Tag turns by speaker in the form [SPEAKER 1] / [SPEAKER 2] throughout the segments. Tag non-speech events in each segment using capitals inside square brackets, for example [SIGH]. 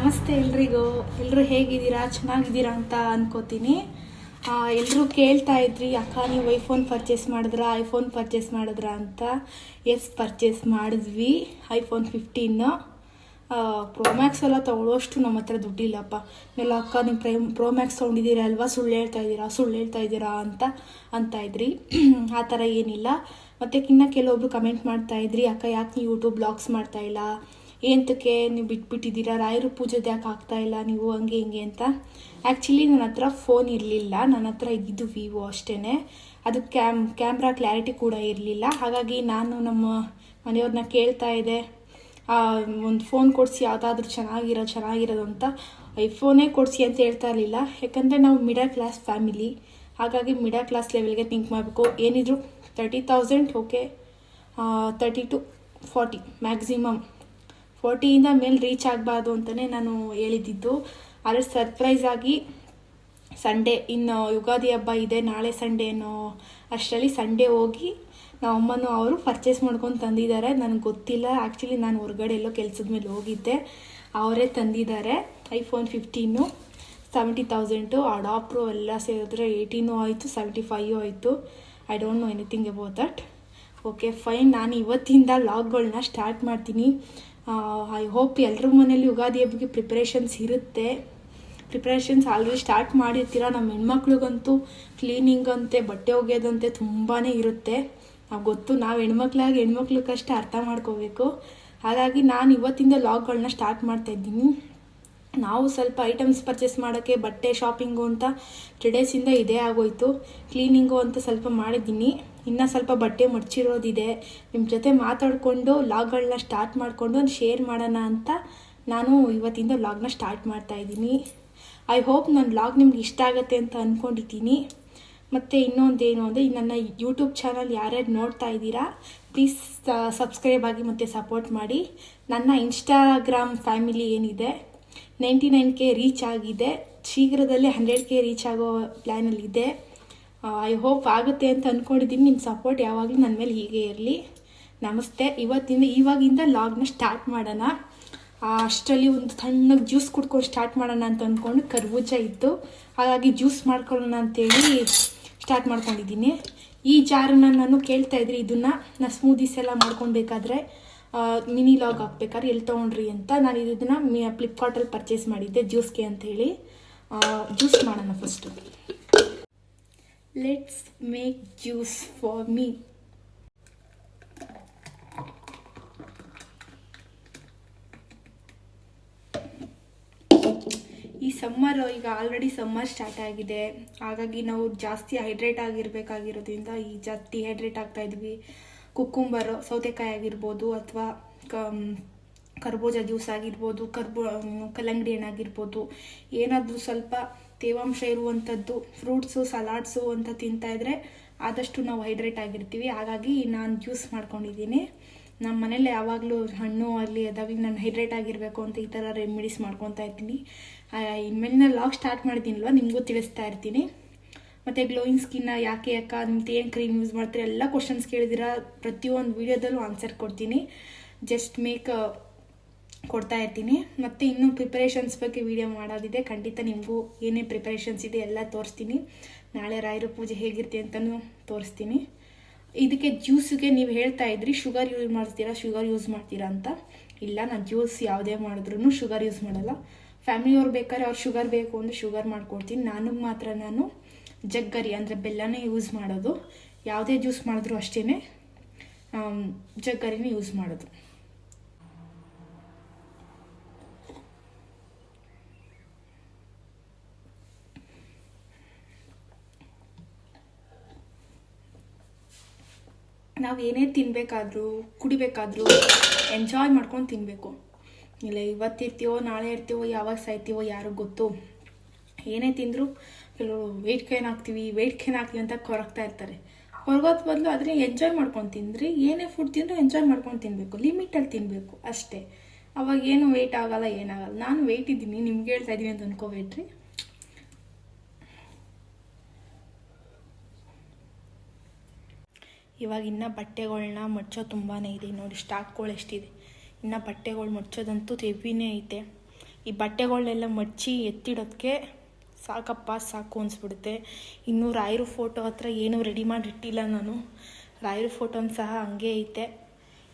[SPEAKER 1] ನಮಸ್ತೆ ಎಲ್ರಿಗೂ. ಎಲ್ಲರೂ ಹೇಗಿದ್ದೀರಾ? ಚೆನ್ನಾಗಿದ್ದೀರಾ ಅಂತ ಅನ್ಕೋತೀನಿ. ಎಲ್ಲರೂ ಕೇಳ್ತಾ ಇದ್ರಿ, ಅಕ್ಕ, ನೀವು ಐಫೋನ್ ಪರ್ಚೇಸ್ ಮಾಡಿದ್ರಾ? ಐಫೋನ್ ಪರ್ಚೇಸ್ ಮಾಡಿದ್ರಾ ಅಂತ? ಎಸ್ ಪರ್ಚೇಸ್ ಮಾಡಿದ್ವಿ. IPhone fifteen. ಪ್ರೋಮ್ಯಾಕ್ಸ್ ಎಲ್ಲ ತೊಗೊಳ್ಳೋಷ್ಟು ನಮ್ಮ ಹತ್ರ ದುಡ್ಡಿಲ್ಲಪ್ಪ. ಎಲ್ಲ ಅಕ್ಕ, ನೀವು ಪ್ರೈಮ್ ಪ್ರೋಮ್ಯಾಕ್ಸ್ ತೊಗೊಂಡಿದ್ದೀರಾ ಅಲ್ವಾ? ಸುಳ್ಳು ಹೇಳ್ತಾ ಇದ್ದೀರಾ? ಸುಳ್ಳು ಹೇಳ್ತಾ ಇದ್ದೀರಾ ಅಂತ ಅಂತ ಇದ್ರಿ. [CLEARS THROAT] ಆ ಥರ ಏನಿಲ್ಲ. ಮತ್ತು ಇನ್ನು ಕೆಲವೊಬ್ರು ಕಮೆಂಟ್ ಮಾಡ್ತಾ ಇದ್ರಿ, ಅಕ್ಕ, ಯಾಕೆ ನೀವು ಯೂಟ್ಯೂಬ್ ಬ್ಲಾಗ್ಸ್ ಮಾಡ್ತಾ ಇಲ್ಲ? ಏಂತಕ್ಕೆ ನೀವು ಬಿಟ್ಬಿಟ್ಟಿದ್ದೀರಾ? ರಾಯರು ಪೂಜೆದು ಯಾಕೆ ಆಗ್ತಾ ಇಲ್ಲ? ನೀವು ಹಂಗೆ ಹಿಂಗೆ ಅಂತ. ಆ್ಯಕ್ಚುಲಿ ನನ್ನ ಹತ್ರ ಫೋನ್ ಇರಲಿಲ್ಲ. ನನ್ನ ಹತ್ರ ಇದ್ದು ವಿವೋ ಅಷ್ಟೇ ಅದು ಕ್ಯಾಮ್ ಕ್ಯಾಮ್ರಾ ಕ್ಲಾರಿಟಿ ಕೂಡ ಇರಲಿಲ್ಲ. ಹಾಗಾಗಿ ನಾನು ನಮ್ಮ ಮನೆಯವ್ರನ್ನ ಕೇಳ್ತಾ ಇದ್ದೆ. ಒಂದು ಫೋನ್ ಕೊಡಿಸಿ, ಯಾವುದಾದ್ರೂ ಚೆನ್ನಾಗಿರೋ, ಚೆನ್ನಾಗಿರೋದು ಅಂತ. ಐಫೋನೇ ಕೊಡಿಸಿ ಅಂತ ಹೇಳ್ತಾ ಇರಲಿಲ್ಲ. ಯಾಕಂದರೆ ನಾವು ಮಿಡಲ್ ಕ್ಲಾಸ್ ಫ್ಯಾಮಿಲಿ ಹಾಗಾಗಿ ಮಿಡಲ್ ಕ್ಲಾಸ್ ಲೆವೆಲ್ಗೆ ಥಿಂಕ್ ಮಾಡಬೇಕು. ಏನಿದ್ರು thirty thousand okay thirty to forty maximum ಫೋರ್ಟಿಯಿಂದ ಮೇಲೆ ರೀಚ್ ಆಗಬಾರ್ದು ಅಂತಲೇ ನಾನು ಹೇಳಿದ್ದಿದ್ದು ಆದರೆ ಸರ್ಪ್ರೈಸ್ ಆಗಿ ಸಂಡೇ, ಇನ್ನು ಯುಗಾದಿ ಹಬ್ಬ ಇದೆ, ನಾಳೆ ಸಂಡೇ ಅನ್ನೋ ಅಷ್ಟರಲ್ಲಿ ಸಂಡೇ ಹೋಗಿ ನಮ್ಮ ಅಮ್ಮನು ಅವರು ಪರ್ಚೇಸ್ ಮಾಡ್ಕೊಂಡು ತಂದಿದ್ದಾರೆ. ನನಗೆ ಗೊತ್ತಿಲ್ಲ. ಆ್ಯಕ್ಚುಲಿ ನಾನು ಹೊರಗಡೆ ಎಲ್ಲೋ ಕೆಲಸದ ಮೇಲೆ ಹೋಗಿದ್ದೆ. ಅವರೇ ತಂದಿದ್ದಾರೆ. IPhone fifteen seventy thousand adapter ಎಲ್ಲ ಸೇರಿದ್ರೆ ಏಯ್ಟೀನು ಆಯಿತು ಸೆವೆಂಟಿ ಫೈವ್ ಆಯಿತು. I don't know anything about that okay fine ನಾನು ಇವತ್ತಿಂದ ಲಾಗ್ಗಳನ್ನ ಸ್ಟಾರ್ಟ್ ಮಾಡ್ತೀನಿ. ಐ ಹೋಪ್ ಎಲ್ಲರ ಮನೇಲಿ ಯುಗಾದಿ ಹಬ್ಬಕ್ಕೆ ಪ್ರಿಪ್ರೇಷನ್ಸ್ ಇರುತ್ತೆ. ಪ್ರಿಪ್ರೇಷನ್ಸ್ ಆಲ್ರೆಡಿ ಸ್ಟಾರ್ಟ್ ಮಾಡಿರ್ತೀರ? ನಮ್ಮ ಹೆಣ್ಮಕ್ಳಿಗಂತೂ ಕ್ಲೀನಿಂಗ್ ಅಂತೆ, ಬಟ್ಟೆ ಒಗೆಯೋದಂತೆ ತುಂಬಾ ಇರುತ್ತೆ. ನಾವು ಗೊತ್ತು, ನಾವು ಹೆಣ್ಮಕ್ಳಾಗಿ ಹೆಣ್ಮಕ್ಳಿಗಷ್ಟೇ ಅರ್ಥ ಮಾಡ್ಕೋಬೇಕು. ಹಾಗಾಗಿ ನಾನು ಇವತ್ತಿಂದ ಲಾಗ್ಗಳನ್ನ ಸ್ಟಾರ್ಟ್ ಮಾಡ್ತಾ ಇದ್ದೀನಿ. ನಾವು ಸ್ವಲ್ಪ ಐಟಮ್ಸ್ ಪರ್ಚೇಸ್ ಮಾಡೋಕ್ಕೆ ಬಟ್ಟೆ ಶಾಪಿಂಗು ಅಂತ ತ್ರೀ ಡೇಸಿಂದ ಇದೇ ಆಗೋಯ್ತು. ಕ್ಲೀನಿಂಗು ಅಂತ ಸ್ವಲ್ಪ ಮಾಡಿದ್ದೀನಿ. ಇನ್ನು ಸ್ವಲ್ಪ ಬಟ್ಟೆ ಮಡ್ಚಿರೋದಿದೆ. ನಿಮ್ಮ ಜೊತೆ ಮಾತಾಡಿಕೊಂಡು ಲಾಗ್ಗಳನ್ನ ಸ್ಟಾರ್ಟ್ ಮಾಡಿಕೊಂಡು ಒಂದು ಶೇರ್ ಮಾಡೋಣ ಅಂತ ನಾನು ಇವತ್ತಿಂದ ಲಾಗ್ನ ಸ್ಟಾರ್ಟ್ ಮಾಡ್ತಾ ಇದ್ದೀನಿ. ಐ ಹೋಪ್ ನನ್ನ ಲಾಗ್ ನಿಮ್ಗೆ ಇಷ್ಟ ಆಗುತ್ತೆ ಅಂತ ಅಂದ್ಕೊಂಡಿದ್ದೀನಿ ಮತ್ತು ಇನ್ನೊಂದೇನು ಅಂದರೆ ನನ್ನ ಯೂಟ್ಯೂಬ್ ಚಾನಲ್ ಯಾರ್ಯಾರು ನೋಡ್ತಾ ಇದ್ದೀರಾ ಪ್ಲೀಸ್ ಸಬ್ಸ್ಕ್ರೈಬ್ ಆಗಿ ಮತ್ತು ಸಪೋರ್ಟ್ ಮಾಡಿ. ನನ್ನ ಇನ್ಸ್ಟಾಗ್ರಾಮ್ ಫ್ಯಾಮಿಲಿ ಏನಿದೆ ನೈಂಟಿ ನೈನ್ ಕೆ ರೀಚ್ ಆಗಿದೆ. ಶೀಘ್ರದಲ್ಲೇ ಹಂಡ್ರೆಡ್ ಕೆ ರೀಚ್ ಆಗೋ ಪ್ಲ್ಯಾನಲ್ಲಿದೆ ಐ ಹೋಪ್ ಆಗುತ್ತೆ ಅಂತ ಅಂದ್ಕೊಂಡಿದ್ದೀನಿ ನಿಮ್ಮ ಸಪೋರ್ಟ್ ಯಾವಾಗಲೂ ನನ್ನ ಮೇಲೆ ಹೀಗೆ ಇರಲಿ. ನಮಸ್ತೆ. ಇವತ್ತಿಂದ, ಇವಾಗಿಂದ ಲಾಗ್ನ ಸ್ಟಾರ್ಟ್ ಮಾಡೋಣ. ಅಷ್ಟರಲ್ಲಿ ಒಂದು ಸಣ್ಣಗೆ ಜ್ಯೂಸ್ ಕುಡ್ಕೊಂಡು ಸ್ಟಾರ್ಟ್ ಮಾಡೋಣ ಅಂತ ಅಂದ್ಕೊಂಡು ಕರ್ಬೂಜ ಇತ್ತು ಹಾಗಾಗಿ ಜ್ಯೂಸ್ ಮಾಡ್ಕೊಳ್ಳೋಣ ಅಂತೇಳಿ ಸ್ಟಾರ್ಟ್ ಮಾಡ್ಕೊಂಡಿದ್ದೀನಿ. ಈ ಜಾರನ್ನ ನಾನು ಕೇಳ್ತಾ ಇದ್ರಿ, ಇದನ್ನು ನಾನು ಸ್ಮೂದೀಸ್ ಎಲ್ಲ ಮಾಡ್ಕೊಳ್ಬೇಕಾದ್ರೆ. ಮಿನಿ ಲಾಗ್ ಹಾಕ್ಬೇಕಾದ್ರೆ ಎಲ್ಲಿ ತೊಗೊಂಡ್ರಿ ಅಂತ ನಾನು ಇದನ್ನು ಮಿ ಫ್ಲಿಪ್ಕಾರ್ಟಲ್ಲಿ ಪರ್ಚೇಸ್ ಮಾಡಿದ್ದೆ ಜ್ಯೂಸ್ಗೆ ಅಂತೇಳಿ ಜ್ಯೂಸ್ ಮಾಡೋಣ first let's make juice for me ಈ ಸಮ್ಮರ್ ಈಗ ಆಲ್ರೆಡಿ ಸಮ್ಮರ್ ಸ್ಟಾರ್ಟ್ ಆಗಿದೆ. ಹಾಗಾಗಿ ನಾವು ಜಾಸ್ತಿ ಹೈಡ್ರೇಟ್ ಆಗಿರಬೇಕಾಗಿರೋದ್ರಿಂದ ಈ ಜಾಸ್ತಿ ಡಿಹೈಡ್ರೇಟ್ ಆಗ್ತಾ ಇದ್ವಿ. ಕುಕ್ಕುಂಬರ್ ಸೌತೆಕಾಯಿ ಆಗಿರ್ಬೋದು ಅಥವಾ ಕರ್ಬೂಜ ಜ್ಯೂಸ್ ಆಗಿರ್ಬೋದು, ಕರ್ಬೂ ಕಲ್ಲಂಗಡಿ ಹಣ್ಣಾಗಿರ್ಬೋದು ಏನಾದರೂ ಸ್ವಲ್ಪ ತೇವಾಂಶ ಇರುವಂಥದ್ದು, ಫ್ರೂಟ್ಸು, ಸಲಾಡ್ಸು ಅಂತ ತಿಂತಾಯಿದ್ರೆ ಆದಷ್ಟು ನಾವು ಹೈಡ್ರೇಟ್ ಆಗಿರ್ತೀವಿ. ಹಾಗಾಗಿ ನಾನು ಜ್ಯೂಸ್ ಮಾಡ್ಕೊಂಡಿದ್ದೀನಿ. ನಮ್ಮ ಮನೇಲಿ ಯಾವಾಗಲೂ ಹಣ್ಣು ಅಲ್ಲಿ ಅದಾಗಿ ನಾನು ಹೈಡ್ರೇಟ್ ಆಗಿರಬೇಕು ಅಂತ ಈ ಥರ ರೆಮಿಡೀಸ್ ಮಾಡ್ಕೊತಾ ಇರ್ತೀನಿ ಇನ್ಮೇಲಿನ ಲಾಗ್ ಸ್ಟಾರ್ಟ್ ಮಾಡಿದ್ದೀನಲ್ವ ನಿಮಗೂ ತಿಳಿಸ್ತಾ ಇರ್ತೀನಿ. ಮತ್ತು ಗ್ಲೋಯಿಂಗ್ ಸ್ಕಿನ್ನ ಯಾಕೆ, ಯಾಕ ನಿಮ್ದು ಏನು ಕ್ರೀಮ್ ಯೂಸ್ ಮಾಡ್ತೀರಿ, ಎಲ್ಲ ಕ್ವಶನ್ಸ್ ಕೇಳಿದಿರ. ಪ್ರತಿಯೊಂದು ವೀಡಿಯೋದಲ್ಲೂ ಆನ್ಸರ್ ಕೊಡ್ತೀನಿ. ಜಸ್ಟ್ ಮೇಕ್ ಕೊಡ್ತಾ ಇರ್ತೀನಿ. ಮತ್ತು ಇನ್ನೂ ಪ್ರಿಪರೇಷನ್ಸ್ ಬಗ್ಗೆ ವೀಡಿಯೋ ಮಾಡೋದಿದೆ. ಖಂಡಿತ ನಿಮಗೂ ಏನೇ ಪ್ರಿಪರೇಷನ್ಸ್ ಇದೆ, ಎಲ್ಲ ತೋರಿಸ್ತೀನಿ. ನಾಳೆ ರಾಯರ ಪೂಜೆ ಹೇಗಿರ್ತಿ ಅಂತಲೂ ತೋರಿಸ್ತೀನಿ. ಇದಕ್ಕೆ ಜ್ಯೂಸಿಗೆ ನೀವು ಹೇಳ್ತಾ ಇದ್ರಿ ಶುಗರ್ ಯೂಸ್ ಮಾಡ್ತೀರಾ ಶುಗರ್ ಯೂಸ್ ಮಾಡ್ತೀರಾ ಅಂತ. ಇಲ್ಲ, ನಾನು ಜ್ಯೂಸ್ ಯಾವುದೇ ಮಾಡಿದ್ರೂ ಶುಗರ್ ಯೂಸ್ ಮಾಡಲ್ಲ. ಫ್ಯಾಮಿಲಿಯವ್ರು ಬೇಕಾದ್ರೆ ಅವ್ರು ಶುಗರ್ ಬೇಕು ಅಂದರೆ ಶುಗರ್ ಮಾಡ್ಕೊಡ್ತೀನಿ. ನನಗೆ ಮಾತ್ರ ನಾನು. ಜಗ್ಗರಿ ಅಂದರೆ ಬೆಲ್ಲನೇ ಯೂಸ್ ಮಾಡೋದು. ಯಾವುದೇ ಜ್ಯೂಸ್ ಮಾಡಿದ್ರು ಅಷ್ಟೇ ಜಗ್ಗರಿನೇ ಯೂಸ್ ಮಾಡೋದು. ನಾವು ಏನೇ ತಿನ್ನಬೇಕಾದ್ರೂ ಕುಡಿಬೇಕಾದ್ರೂ ಎಂಜಾಯ್ ಮಾಡ್ಕೊಂಡು ತಿನ್ನಬೇಕು ಇಲ್ಲ ಇವತ್ತಿರ್ತೀವೋ, ನಾಳೆ ಇರ್ತೀವೋ, ಯಾವಾಗ ಸಾಯ್ತೀವೋ, ಯಾರಿಗೂ ಗೊತ್ತು. ಏನೇ ತಿಂದರೂ ಕೆಲವು ವೆಯ್ಟ್ ಗೇನ್ ಆಗ್ತೀವಿ ವೆಯ್ಟ್ ಗೇನ್ ಆಗ್ತೀವಿ ಅಂತ ಕೊರಗ್ತಾ ಇರ್ತಾರೆ. ಹೊರಗೋದ್ ಬದಲು ಅದನ್ನೇ ಎಂಜಾಯ್ ಮಾಡ್ಕೊಂಡು ತಿಂದ್ರಿ, ಏನೇ ಫುಡ್ ತಿಂದರೂ ಎಂಜಾಯ್ ಮಾಡ್ಕೊಂಡು ತಿನ್ನಬೇಕು ಲಿಮಿಟಲ್ಲಿ ತಿನ್ನಬೇಕು ಅಷ್ಟೇ. ಅವಾಗ ಏನು ವೆಯ್ಟ್ ಆಗಲ್ಲ, ಏನಾಗಲ್ಲ. ನಾನು ವೆಯ್ಟ್ ಇದ್ದೀನಿ, ನಿಮ್ಗೆ ಹೇಳ್ತಾ ಇದ್ದೀನಿ ಅಂತ ಅನ್ಕೋಬೇಡ್ರಿ. ಇವಾಗ ಇನ್ನು ಬಟ್ಟೆಗಳನ್ನ ಮಡ್ಚೋ ತುಂಬಾ ಇದೆ. ನೋಡಿ ಸ್ಟಾಕ್ಗಳು ಎಷ್ಟಿದೆ. ಇನ್ನು ಬಟ್ಟೆಗಳು ಮಡ್ಚೋದಂತೂ ಹೆವಿನೇ ಐತೆ. ಈ ಬಟ್ಟೆಗಳನ್ನೆಲ್ಲ ಮಡ್ಚಿ ಎತ್ತಿಡೋದಕ್ಕೆ ಸಾಕಪ್ಪ, ಸಾಕು ಅನಿಸ್ಬಿಡುತ್ತೆ. ಇನ್ನೂ ರಾಯರು ಫೋಟೋ ಹತ್ರ ಏನೂ ರೆಡಿ ಮಾಡಿಟ್ಟಿಲ್ಲ ನಾನು. ರಾಯರು ಫೋಟೋನ ಸಹ ಹಂಗೆ ಐತೆ.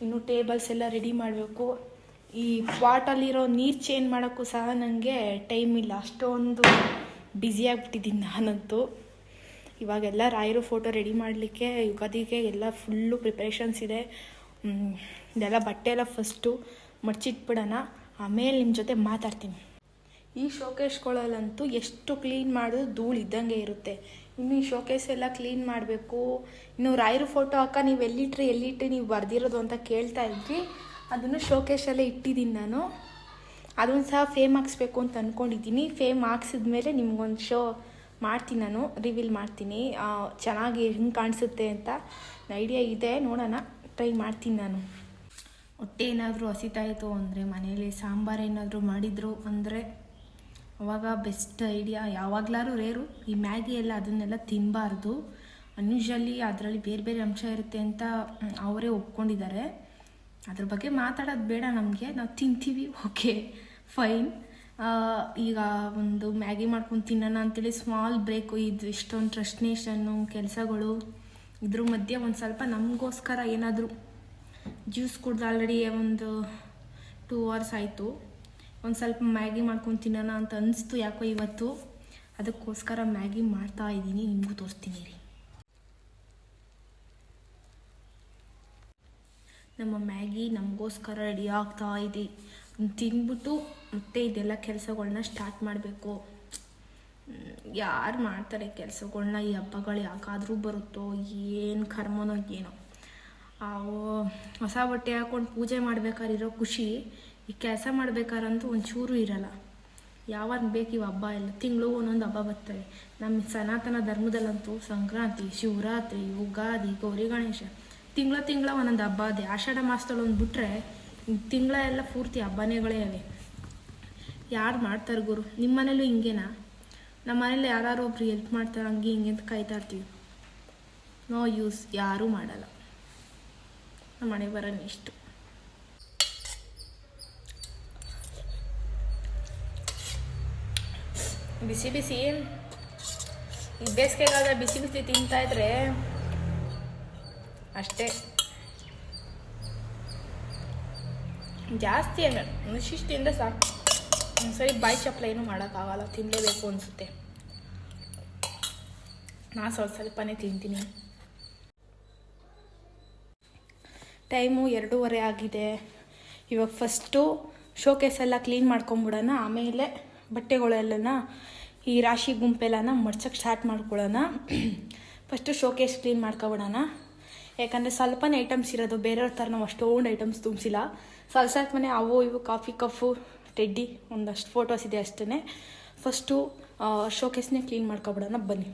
[SPEAKER 1] ಇನ್ನು ಟೇಬಲ್ಸ್ ಎಲ್ಲ ರೆಡಿ ಮಾಡಬೇಕು. ಈ ಪಾಟಲ್ಲಿರೋ ನೀರು ಚೇಂಜ್ ಮಾಡೋಕ್ಕೂ ಸಹ ನನಗೆ ಟೈಮ್ ಇಲ್ಲ. ಅಷ್ಟೊಂದು ಬ್ಯುಸಿಯಾಗ್ಬಿಟ್ಟಿದ್ದೀನಿ ನಾನಂತೂ. ಇವಾಗೆಲ್ಲ ರಾಯರು ಫೋಟೋ ರೆಡಿ ಮಾಡಲಿಕ್ಕೆ, ಯುಗಾದಿಗೆ ಎಲ್ಲ ಫುಲ್ಲು ಪ್ರಿಪ್ರೇಷನ್ಸ್ ಇದೆ. ಇದೆಲ್ಲ ಬಟ್ಟೆ ಎಲ್ಲ ಫಸ್ಟು ಮಡ್ಚಿಟ್ಬಿಡೋಣ. ಆಮೇಲೆ ನಿಮ್ಮ ಜೊತೆ ಮಾತಾಡ್ತೀನಿ. ಈ ಶೋಕೇಶ್ಗಳಲ್ಲಂತೂ ಎಷ್ಟು ಕ್ಲೀನ್ ಮಾಡಿದ್ರು ಧೂಳು ಇದ್ದಂಗೆ ಇರುತ್ತೆ. ಇನ್ನು ಈ ಶೋಕೇಸ್ ಎಲ್ಲ ಕ್ಲೀನ್ ಮಾಡಬೇಕು. ಇನ್ನು ರಾಯರು ಫೋಟೋ ಅಕ್ಕ ನೀವು ಎಲ್ಲಿಟ್ರಿ ಎಲ್ಲಿಟ್ರಿ, ನೀವು ಬರ್ದಿರೋದು ಅಂತ ಕೇಳ್ತಾ ಇದ್ವಿ. ಅದನ್ನು ಶೋಕೇಶಲ್ಲೇ ಇಟ್ಟಿದ್ದೀನಿ ನಾನು. ಅದೊಂದು ಸಹ ಫೇಮ್ ಹಾಕ್ಸ್ಬೇಕು ಅಂತ ಅಂದ್ಕೊಂಡಿದ್ದೀನಿ ಫೇಮ್ ಹಾಕ್ಸಿದ್ಮೇಲೆ ನಿಮ್ಗೊಂದು ಶೋ ಮಾಡ್ತೀನಿ ನಾನು ರಿವೀಲ್ ಮಾಡ್ತೀನಿ. ಚೆನ್ನಾಗಿ ಹೆಂಗೆ ಕಾಣಿಸುತ್ತೆ ಅಂತ ಐಡಿಯಾ ಇದೆ. ನೋಡೋಣ ಟ್ರೈ ಮಾಡ್ತೀನಿ ನಾನು. ಹೊಟ್ಟೆ ಏನಾದರೂ ಹಸಿತಾಯಿತು ಅಂದರೆ, ಮನೇಲಿ ಸಾಂಬಾರು ಏನಾದರೂ ಮಾಡಿದರು ಅಂದರೆ ಅವಾಗ ಬೆಸ್ಟ್ ಐಡಿಯಾ ಯಾವಾಗಲಾರು ರೇರು ಈ ಮ್ಯಾಗಿ ಎಲ್ಲ ಅದನ್ನೆಲ್ಲ ತಿನ್ನಬಾರ್ದು ಅನ್ಯೂಶಲಿ ಅದರಲ್ಲಿ ಬೇರೆ ಬೇರೆ ಅಂಶ ಇರುತ್ತೆ ಅಂತ ಅವರೇ ಒಪ್ಕೊಂಡಿದ್ದಾರೆ. ಅದ್ರ ಬಗ್ಗೆ ಮಾತಾಡೋದು ಬೇಡ ನಮಗೆ. ನಾವು ತಿಂತೀವಿ. ಓಕೆ ಫೈನ್ ಈಗ ಒಂದು ಮ್ಯಾಗಿ ಮಾಡ್ಕೊಂಡು ತಿನ್ನೋಣ ಅಂತೇಳಿ ಸ್ಮಾಲ್ ಬ್ರೇಕು ಇದು ಇಷ್ಟೊಂದು ಟ್ರಸ್ಟ್ನೇಷನ್ನು ಕೆಲಸಗಳು. ಇದ್ರ ಮಧ್ಯೆ ಒಂದು ಸ್ವಲ್ಪ ನಮಗೋಸ್ಕರ ಏನಾದರೂ ಜ್ಯೂಸ್ ಕುಡ್ದು ಆಲ್ರೆಡಿ ಒಂದು ಟೂ ಅವರ್ಸ್ ಆಯಿತು. ಒಂದು ಸ್ವಲ್ಪ ಮ್ಯಾಗಿ ಮಾಡ್ಕೊಂಡು ತಿನ್ನೋಣ ಅಂತ ಅನಿಸ್ತು ಯಾಕೋ ಇವತ್ತು. ಅದಕ್ಕೋಸ್ಕರ ಮ್ಯಾಗಿ ಮಾಡ್ತಾ ಇದ್ದೀನಿ, ನಿಮಗೂ ತೋರಿಸ್ತೀನಿ ರೀ. ನಮ್ಮ ಮ್ಯಾಗಿ ನಮಗೋಸ್ಕರ ರೆಡಿ ಆಗ್ತಾ ಇದೆ. ತಿಂದ್ಬಿಟ್ಟು ಮತ್ತೆ ಇದೆಲ್ಲ ಕೆಲಸಗಳನ್ನ ಸ್ಟಾರ್ಟ್ ಮಾಡಬೇಕು. ಯಾರು ಮಾಡ್ತಾರೆ ಕೆಲಸಗಳನ್ನ ಈ ಹಬ್ಬಗಳು ಯಾಕಾದರೂ ಬರುತ್ತೋ, ಏನು ಕರ್ಮನೋ ಏನೋ. ಹೊಸ ಬಟ್ಟೆ ಹಾಕೊಂಡು ಪೂಜೆ ಮಾಡ್ಬೇಕಾರಿರೋ ಖುಷಿ ಈ ಕೆಲಸ ಮಾಡ್ಬೇಕಾರಂತೂ ಒಂಚೂರು ಇರಲ್ಲ. ಯಾವಾಗ ಬೇಕು ಇವು ಹಬ್ಬ ಇಲ್ಲ ತಿಂಗಳು ಒಂದೊಂದು ಹಬ್ಬ ಬರ್ತವೆ ನಮ್ಮ ಸನಾತನ ಧರ್ಮದಲ್ಲಂತೂ ಸಂಕ್ರಾಂತಿ, ಶಿವರಾತ್ರಿ, ಯುಗಾದಿ, ಗೌರಿ ಗಣೇಶ, ತಿಂಗಳ ತಿಂಗಳ ಒಂದೊಂದು ಹಬ್ಬ ಅದೇ. ಆಷಾಢ ಮಾಸದಲ್ಲಿ ಒಂದು ಬಿಟ್ರೆ ತಿಂಗಳ ಎಲ್ಲ ಪೂರ್ತಿ ಹಬ್ಬನೇಗಳೇ ಅವೆ. ಯಾರು ಮಾಡ್ತಾರೆ ಗುರು? ನಿಮ್ಮ ಮನೇಲೂ ಹಿಂಗೇನಾ? ನಮ್ಮ ಮನೇಲಿ ಯಾರು ಒಬ್ರು ಹೆಲ್ಪ್ ಮಾಡ್ತಾರೆ ಹಂಗೆ ಹಿಂಗೆ ಅಂತ ಕಾಯ್ತಾ ಇರ್ತೀವಿ. ನೋ ಯೂಸ್ ಯಾರೂ ಮಾಡಲ್ಲ. ನಮ್ಮ ಮನೆಗೆ ಬರೋಣ ಇಷ್ಟು. ಬಿಸಿ ಬಿಸಿ ಈ ಬೇಸಿಗೆಗಾಲ ಬಿಸಿ ಬಿಸಿ ತಿಂತಾ ಇದ್ರೆ ಅಷ್ಟೇ. ಜಾಸ್ತಿ ಇಷ್ಟಿಷ್ಟು ತಿಂದರೆ ಸಾಕು. ಒಂದ್ಸರಿ ಬಾಯಿ ಚಪ್ಪಲ ಏನು ಮಾಡೋಕ್ಕಾಗಲ್ಲ ತಿನ್ನಲೇಬೇಕು ಅನಿಸುತ್ತೆ. ನಾ ಸ್ವಲ್ಪ ಸ್ವಲ್ಪನೇ ತಿಂತೀನಿ. ಟೈಮು ಎರಡೂವರೆ ಆಗಿದೆ. ಇವಾಗ ಫಸ್ಟು ಶೋಕೇಸ್ ಎಲ್ಲ ಕ್ಲೀನ್ ಮಾಡ್ಕೊಂಬಿಡೋಣ. ಆಮೇಲೆ ಬಟ್ಟೆಗಳೆಲ್ಲನ ಈ ರಾಶಿ ಗುಂಪೆಲ್ಲನ ಮಡ್ಸೋಕ್ಕೆ ಸ್ಟಾರ್ಟ್ ಮಾಡ್ಕೊಳ್ಳೋಣ. ಫಸ್ಟು ಶೋಕೇಸ್ ಕ್ಲೀನ್ ಮಾಡ್ಕೊಬಿಡೋಣ. ಯಾಕಂದರೆ ಸ್ವಲ್ಪನೇ ಐಟಮ್ಸ್ ಇರೋದು, ಬೇರೆಯವ್ರ ಥರ ನಾವು ಅಷ್ಟೊಂದು ಐಟಮ್ಸ್ ತುಂಬಿಸಿಲ್ಲ. ಸ್ವಲ್ಪ ಸ್ವಲ್ಪನೇ ಅವು ಇವು, ಕಾಫಿ ಕಫು ಟೆಡ್ಡಿ ಒಂದಷ್ಟು ಫೋಟೋಸ್ ಇದೆ ಅಷ್ಟೇ ಫಸ್ಟು ಶೋಕೇಸ್ನೇ ಕ್ಲೀನ್ ಮಾಡ್ಕೊಬಿಡೋಣ, ಬನ್ನಿ.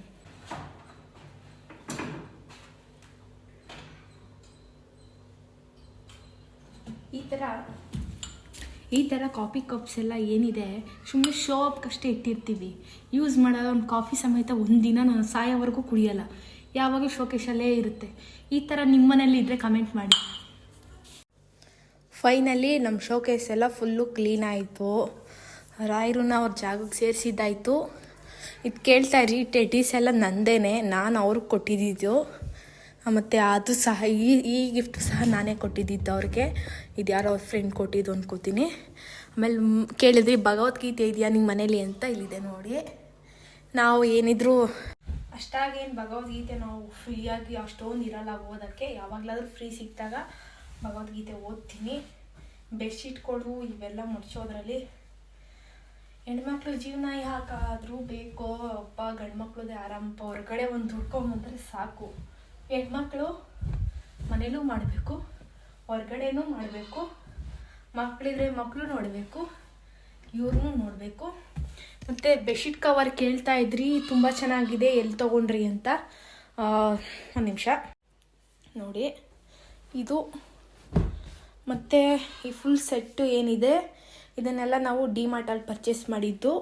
[SPEAKER 1] ಈ ಥರ ಈ ಥರ ಕಾಫಿ ಕಪ್ಸ್ ಎಲ್ಲ ಏನಿದೆ ಸುಮ್ಮನೆ ಶೋ ಅಪ್ಗಷ್ಟೇ ಇಟ್ಟಿರ್ತೀವಿ. ಯೂಸ್ ಮಾಡೋದು ಒಂದು ಕಾಫಿ ಸಮೇತ ಒಂದಿನ ನಾನು ಸಾಯೋವರೆಗೂ ಕುಡಿಯಲ್ಲ. ಯಾವಾಗ ಶೋಕೇಶಲ್ಲೇ ಇರುತ್ತೆ. ಈ ಥರ ನಿಮ್ಮ ಮನೇಲಿ ಇದ್ದರೆ ಕಮೆಂಟ್ ಮಾಡಿ. ಫೈನಲಿ ನಮ್ಮ ಶೋಕೇಸ್ ಎಲ್ಲ ಫುಲ್ಲು ಕ್ಲೀನ್ ಆಯಿತು. ರಾಯರನ್ನ ಅವ್ರ ಜಾಗಕ್ಕೆ ಸೇರಿಸಿದ್ದಾಯಿತು. ಇದು ಕೇಳ್ತಾ ಇರಿ ಟೆಟೀಸ್ ಎಲ್ಲ ನಂದೇನೆ. ನಾನು ಅವ್ರಿಗೆ ಕೊಟ್ಟಿದ್ದಿದ್ದು ಮತ್ತು ಅದು ಸಹ, ಈ ಈ ಗಿಫ್ಟ್ ಸಹ ನಾನೇ ಕೊಟ್ಟಿದ್ದಿದ್ದು ಅವ್ರಿಗೆ. ಇದು ಯಾರೋ ಅವ್ರ ಫ್ರೆಂಡ್ ಕೊಟ್ಟಿದ್ದು ಅಂದ್ಕೋತೀನಿ ಆಮೇಲೆ ಕೇಳಿದ್ರಿ, ಭಗವದ್ಗೀತೆ ಇದೆಯಾ ನಿಮ್ಮ ಮನೇಲಿ ಅಂತ ಇಲ್ಲಿದೆ ನೋಡಿ. ನಾವು ಏನಿದ್ರು, ಅಷ್ಟಾಗೇನು ಭಗವದ್ಗೀತೆ ನಾವು ಫ್ರೀಯಾಗಿ ಅಷ್ಟೊಂದು ಇರಲ್ಲ ಓದೋಕ್ಕೆ. ಯಾವಾಗಲಾದ್ರೂ ಫ್ರೀ ಸಿಕ್ಕಿದಾಗ ಭಗವದ್ಗೀತೆ ಓದ್ತೀನಿ. ಬೆಡ್ಶೀಟ್ಗಳು ಇವೆಲ್ಲ ಮುಡ್ಸೋದ್ರಲ್ಲಿ. ಹೆಣ್ಮಕ್ಳು ಜೀವನ ಯಾಕಾದರೂ ಬೇಕೋ, ಅಪ್ಪ ಗಂಡು ಮಕ್ಳದೇ ಆರಾಮ, ಹೊರಗಡೆ ಒಂದು ದುಡ್ಕೊಂಬಂದರೆ ಸಾಕು. ಹೆಣ್ಮಕ್ಳು ಮನೇಲೂ ಮಾಡಬೇಕು, ಹೊರಗಡೆನೂ ಮಾಡಬೇಕು ಮಕ್ಕಳಿದ್ರೆ ಮಕ್ಕಳು ನೋಡಬೇಕು ಇವ್ರನ್ನೂ ನೋಡಬೇಕು. ಮತ್ತು ಬೆಡ್ಶೀಟ್ ಕವರ್ ಕೇಳ್ತಾ ಇದ್ರಿ, ತುಂಬ ಚೆನ್ನಾಗಿದೆ ಎಲ್ಲಿ ತೊಗೊಂಡ್ರಿ ಅಂತ. ಒಂದು ನಿಮಿಷ. ನೋಡಿ, ಇದು. ಮತ್ತು ಈ ಫುಲ್ ಸೆಟ್ಟು ಏನಿದೆ, ಇದನ್ನೆಲ್ಲ ನಾವು ಡಿ ಮಾರ್ಟಲ್ಲಿ ಪರ್ಚೇಸ್ ಮಾಡಿದ್ದು.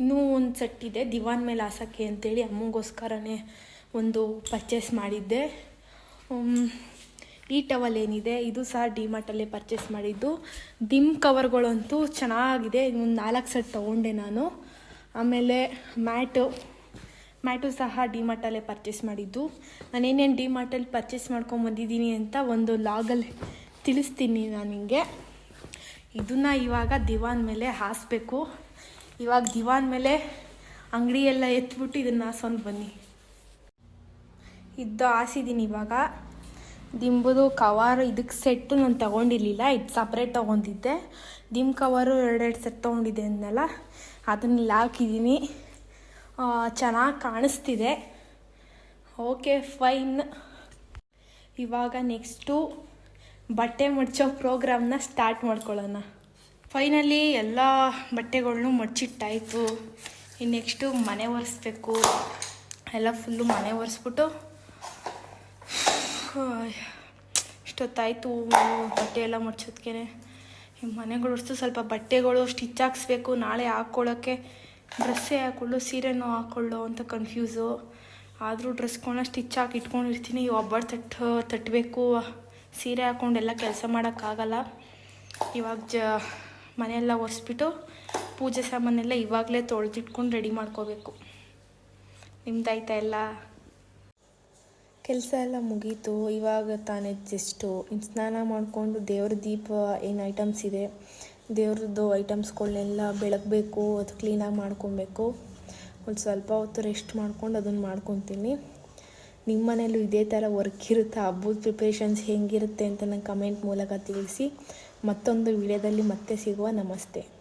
[SPEAKER 1] ಇನ್ನೂ ಒಂದು ಸೆಟ್ ಇದೆ, ದಿವಾನ್ ಮೇಲೆ ಹಾಸಕ್ಕೆ ಅಂತೇಳಿ, ಅಮ್ಮಂಗೋಸ್ಕರನೇ ಒಂದು ಪರ್ಚೇಸ್ ಮಾಡಿದ್ದೆ. ಈ ಟವಲ್ ಏನಿದೆ, ಇದು ಸಹ ಡಿಮಾರ್ಟಲ್ಲೇ ಪರ್ಚೇಸ್ ಮಾಡಿದ್ದು. ದಿಮ್ ಕವರ್ಗಳಂತೂ ಚೆನ್ನಾಗಿದೆ ಒಂದು ನಾಲ್ಕು ಸೆಟ್ ತೊಗೊಂಡೆ ನಾನು. ಆಮೇಲೆ ಮ್ಯಾಟು ಮ್ಯಾಟು ಸಹ ಡಿಮಾರ್ಟಲ್ಲೇ ಪರ್ಚೇಸ್ ಮಾಡಿದ್ದು. ನಾನೇನೇನು ಡಿಮಾರ್ಟಲ್ಲಿ ಪರ್ಚೇಸ್ ಮಾಡ್ಕೊಂಬಂದಿದ್ದೀನಿ ಅಂತ ಒಂದು ಲಾಗಲ್ಲಿ ತಿಳಿಸ್ತೀನಿ ನಾನು ನಿಮಗೆ ಇದನ್ನು ಇವಾಗ ದಿವಾನ್ ಮೇಲೆ ಹಾಸಬೇಕು. ಇವಾಗ ದಿವಾನ್ ಮೇಲೆ ಅಂಗಡಿ ಎಲ್ಲ ಎತ್ಬಿಟ್ಟು ಇದನ್ನು ಹಾಸ್ಕೊಂಡು ಬನ್ನಿ. ಇದ್ದು ಹಾಸಿದ್ದೀನಿ ಇವಾಗ. ದಿಂಬುದು ಕವರ್ ಇದಕ್ಕೆ ಸೆಟ್ಟು ನಾನು ತೊಗೊಂಡಿರ್ಲಿಲ್ಲ, ಇದು ಸಪ್ರೇಟ್ ತೊಗೊಂಡಿದ್ದೆ. ದಿಮ್ ಕವರು ಎರಡೆರಡು ಸೆಟ್ ತೊಗೊಂಡಿದ್ದೆ ಅಂದಲ್ಲ ಅದನ್ನೆಲ್ಲ ಹಾಕಿದ್ದೀನಿ ಚೆನ್ನಾಗಿ ಕಾಣಿಸ್ತಿದೆ. Okay, fine. ಇವಾಗ ನೆಕ್ಸ್ಟು ಬಟ್ಟೆ ಮಡ್ಚೋ ಪ್ರೋಗ್ರಾಮ್ನ ಸ್ಟಾರ್ಟ್ ಮಾಡ್ಕೊಳ್ಳೋಣ. ಫೈನಲಿ ಎಲ್ಲ ಬಟ್ಟೆಗಳ್ನೂ ಮಡ್ಚಿಟ್ಟಾಯಿತು. ಇನ್ನು ನೆಕ್ಸ್ಟು ಮನೆ ಒರೆಸ್ಬೇಕು. ಎಲ್ಲ ಫುಲ್ಲು ಮನೆ ಒರೆಸ್ಬಿಟ್ಟು ಇಷ್ಟೊತ್ತಾಯಿತು ಬಟ್ಟೆ ಎಲ್ಲ ಮಡ್ಚೋದಕ್ಕೆ ಈ ಮನೆಗಳು ಸ್ವಲ್ಪ ಬಟ್ಟೆಗಳು ಸ್ಟಿಚ್ ಹಾಕ್ಸ್ಬೇಕು, ನಾಳೆ ಹಾಕ್ಕೊಳ್ಳೋಕ್ಕೆ ಡ್ರೆಸ್ಸೇ ಹಾಕ್ಕೊಳ್ಳು, ಸೀರೆನೂ ಹಾಕ್ಕೊಳ್ಳೋ ಅಂತ ಕನ್ಫ್ಯೂಸು ಆದರೂ ಡ್ರೆಸ್ಗಳನ್ನ ಸ್ಟಿಚ್ ಹಾಕಿ ಇಟ್ಕೊಂಡಿರ್ತೀನಿ. ಒಬ್ಬರು ತಟ್ಟು ತಟ್ಟಬೇಕು ಸೀರೆ ಹಾಕ್ಕೊಂಡು ಎಲ್ಲ ಕೆಲಸ ಮಾಡೋಕ್ಕಾಗಲ್ಲ. ಇವಾಗ ಜ, ಮನೆಯೆಲ್ಲ ಒರೆಸ್ಬಿಟ್ಟು ಪೂಜೆ ಸಾಮಾನೆಲ್ಲ ಇವಾಗಲೇ ತೊಳೆದಿಟ್ಕೊಂಡು ರೆಡಿ ಮಾಡ್ಕೋಬೇಕು. ನಿಮ್ದಾಯ್ತಾ ಎಲ್ಲ? ಕೆಲಸ ಎಲ್ಲ ಮುಗೀತು, ಇವಾಗ ತಾನೇ ಜಸ್ಟು ಇನ್ನು ಸ್ನಾನ ಮಾಡಿಕೊಂಡು ದೇವ್ರ ದೀಪ ಏನು ಐಟಮ್ಸ್ ಇದೆ, ದೇವ್ರದ್ದು ಐಟಮ್ಸ್ಗಳನ್ನೆಲ್ಲ ಬೆಳಗಬೇಕು, ಅದು ಕ್ಲೀನಾಗಿ ಮಾಡ್ಕೊಬೇಕು. ಒಂದು ಸ್ವಲ್ಪ ಹೊತ್ತು ರೆಸ್ಟ್ ಮಾಡ್ಕೊಂಡು ಅದನ್ನು ಮಾಡ್ಕೊತೀನಿ. ನಿಮ್ಮ ಮನೇಲೂ ಇದೇ ಥರ ವರ್ಕ್ ಇರುತ್ತಾ? ಹಬ್ಬದ ಪ್ರಿಪ್ರೇಷನ್ಸ್ ಹೆಂಗಿರುತ್ತೆ ಅಂತ ನಂಗೆ ಕಮೆಂಟ್ ಮೂಲಕ ತಿಳಿಸಿ. ಮತ್ತೊಂದು ವಿಡಿಯೋದಲ್ಲಿ ಮತ್ತೆ ಸಿಗುವ. ನಮಸ್ತೆ.